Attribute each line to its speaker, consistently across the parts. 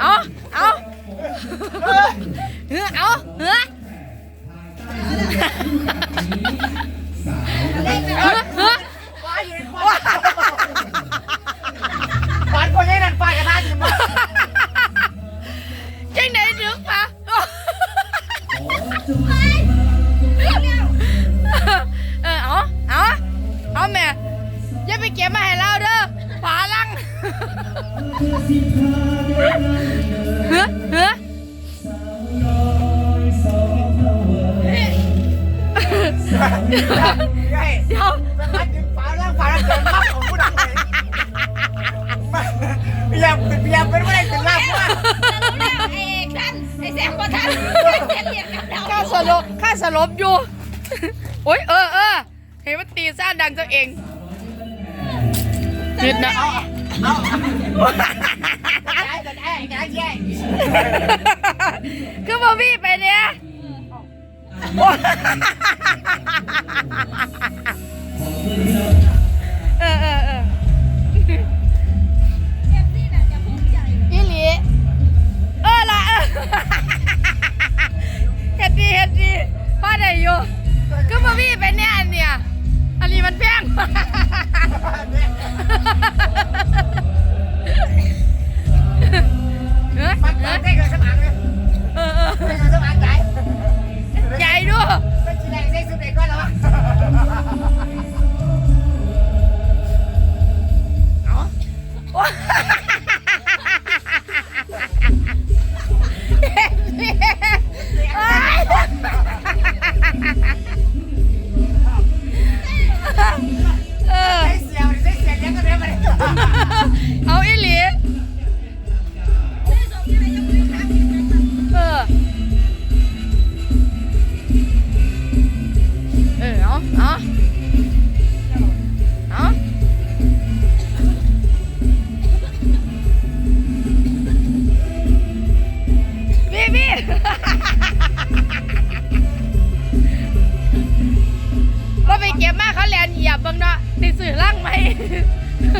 Speaker 1: เอาเอาเฮ้อเอาเฮ้อเฮ้อเฮ้อ
Speaker 2: ฝันคนนี้นั่นฝ่ายกระทะจริงมั้ย
Speaker 1: เดี๋ยว
Speaker 2: เป็นรัดจึงฝาล่างฝาล่างเกินรับของผู้ดังเลยพยายามพยายามเป็นไม่ได้ถึงรับว่า
Speaker 3: ไอ้ท่านไอ้เสียเรียกกับเรา
Speaker 1: ข้าสลบข้าสลบอยู่ โอ้ยเออเออเห็นมันตีซ่าดังตัวเองนิดนะ
Speaker 2: เอาเอากันไอ้ไอ้แย่
Speaker 1: คือบ่พี่ไปเนี่ย เออเออเออ
Speaker 3: อี
Speaker 1: หลีเออละเออเฮ็ดดีเฮ็ดดีพ่อได้อยู่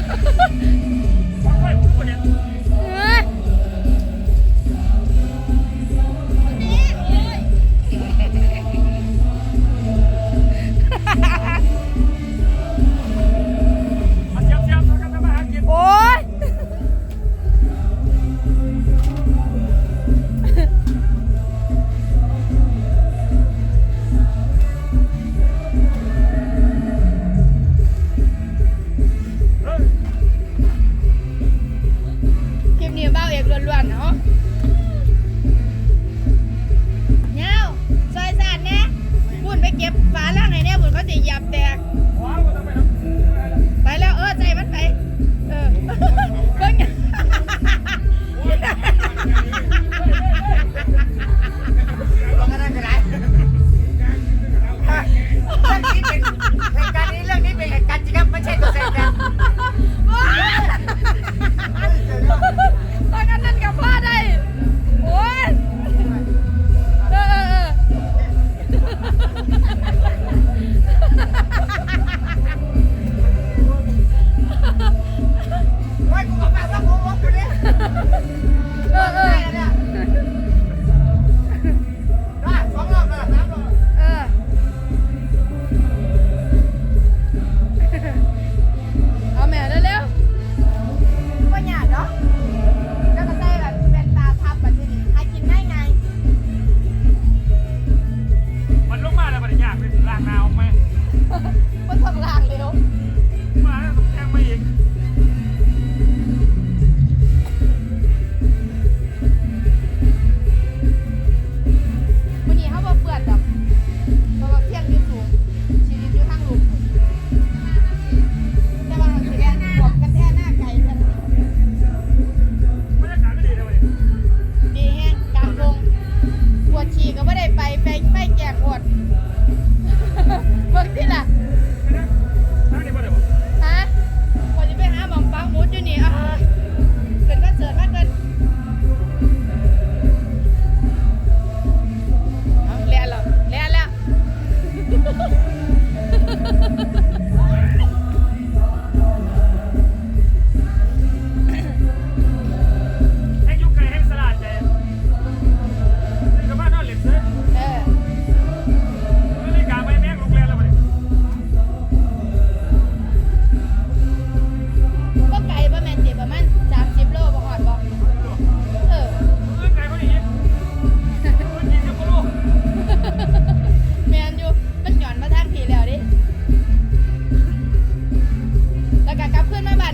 Speaker 2: Ha ha ha! ล้
Speaker 1: ว
Speaker 2: น
Speaker 1: ๆเนาะเงาซอยสานแน่บุญไปเก็บฝาล่างไหนเนี่ยบุญเขาจะหยับแตก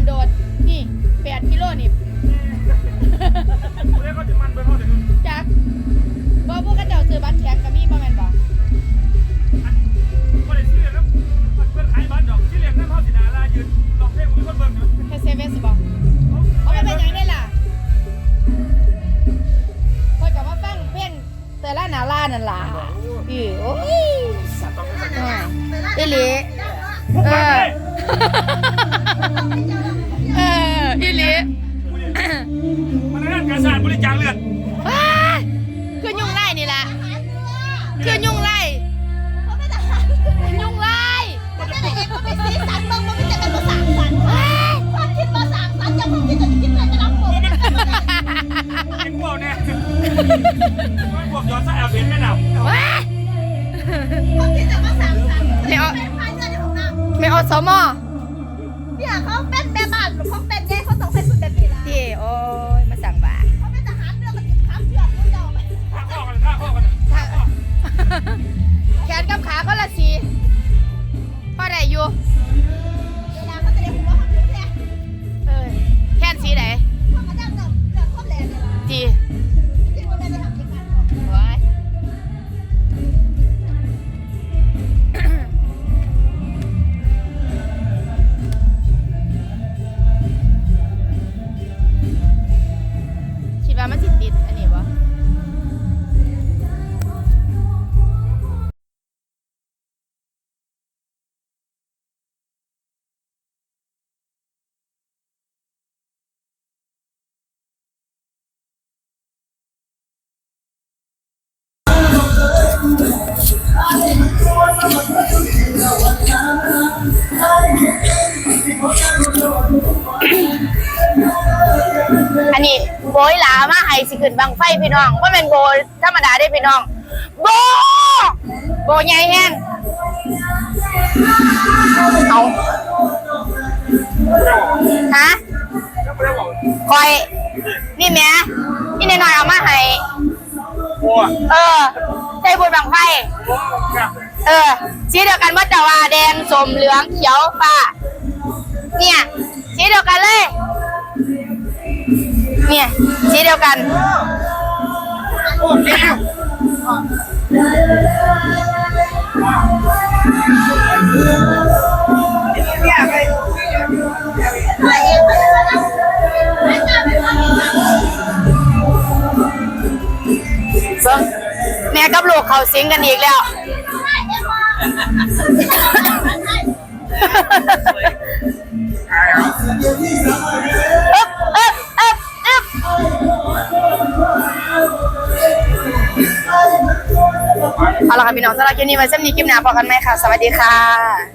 Speaker 2: โดดนี่แปด
Speaker 1: กิโล
Speaker 4: นี่ จาคเลือด
Speaker 1: ว้ายคือยุ่งไล่นี่ล่ะคือยุ่งไล่ยุ่งไล่
Speaker 3: เขาไม่ได้เองเขาไม่สีสันเบิ่งมันไม่จะเป็นภาษาสันความคิดภาษาสันจะมึงคิดจะคิดอะไรจะรับผม
Speaker 4: กินพวกเนี่ยพวกย้อนสายอาเบนแม่นำ
Speaker 1: ว้าย
Speaker 3: ความคิดจะภาษาสัน
Speaker 1: ไม่เอา
Speaker 3: เป็นพายเรือในของน้
Speaker 1: ไม่เอาสมอำ
Speaker 3: เนี่ยเขาเป็นแม่บ้านหรือเขาเป็นไงเขาต้องใส่ชุดแบบนี้ละ
Speaker 1: ที่โอ้
Speaker 3: อัน
Speaker 4: นี้
Speaker 1: โบยหลามาให้สิขึ้นบังไฟพี่น้องว่าเป็นโบธรรมดาได้พี่น้อง โบ โบใหญ่แห้งเอาฮะคอย นี่แหม่นี่นหน่อยๆเอามาให้
Speaker 4: โอ้
Speaker 1: เออใส่บุญบังไฟ
Speaker 4: โหเนี่ย
Speaker 1: เออ สีเดียวกันว่าจะว่าแดงสมเหลืองเขียวฟ้า เนี่ยสีเดียวกันเลย เนี่ยสีเดียวกัน
Speaker 4: โอ้แก้ว
Speaker 1: เบิ้งแม่กับลูกเขาสิงกันอีกแล้ว เอาละค่ะพี่น้องสำหรับคลิปนี้ไว้เส้นนี้คลิปหน้าพอกันไหมค่ะ สวัสดีค่ะ